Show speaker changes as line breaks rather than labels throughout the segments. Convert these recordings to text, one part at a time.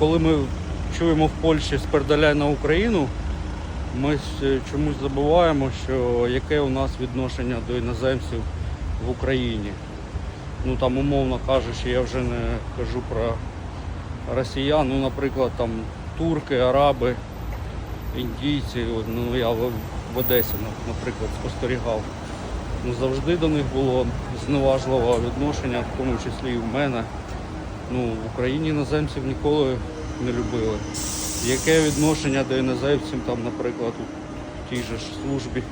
коли ми чуємо в Польщі спердаляй на Україну, ми чомусь забуваємо, що яке у нас відношення до іноземців в Україні. Ну там, умовно кажучи, я вже не кажу про росіян, ну, наприклад, там турки, араби, індійці. Ну, я в, в Одесі, наприклад, спостерігав. Ну, завжди до них було зневажливе відношення, в тому числі і в мене. Ну, в Україні іноземців ніколи не любили. Яке відношення до іноземців, там, наприклад, у тій же ж службі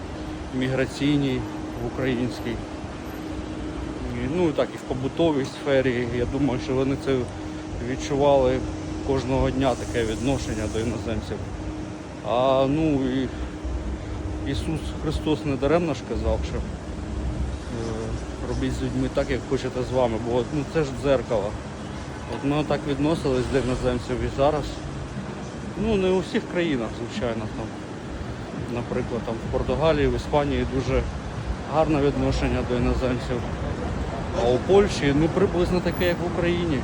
міграційній в українській, ну і так і в побутовій сфері. Я думаю, що вони це відчували кожного дня таке відношення до іноземців. А ну і Ісус Христос не даремно ж казав, що е, робіть з людьми так, як хочете з вами, бо ну, це ж дзеркало. От ми так відносились до іноземців і зараз. Ну, не у всіх країнах, звичайно. Там, наприклад, там, в Португалії, в Іспанії дуже гарне відношення до іноземців. А у Польщі ну, приблизно таке, як в Україні.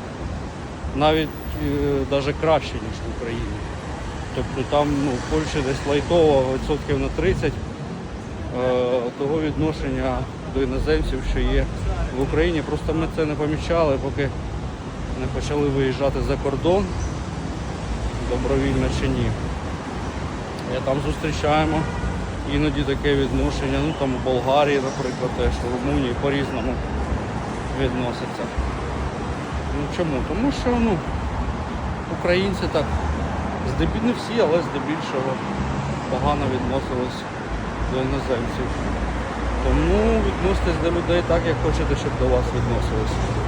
Навіть навіть краще, ніж в Україні. Тобто там ну, в Польщі десь лайтово відсотків на 30 е, того відношення до іноземців, що є в Україні. Просто ми це не помічали, поки не почали виїжджати за кордон, добровільно чи ні. Я там зустрічаємо іноді таке відношення. Ну там у Болгарії, наприклад, теж в Румунії по-різному відносяться. Ну чому? Тому що ну, українці так, здебільшого не всі, але здебільшого погано відносились до іноземців. Тому відноситесь до людей так, як хочете, щоб до вас відносились.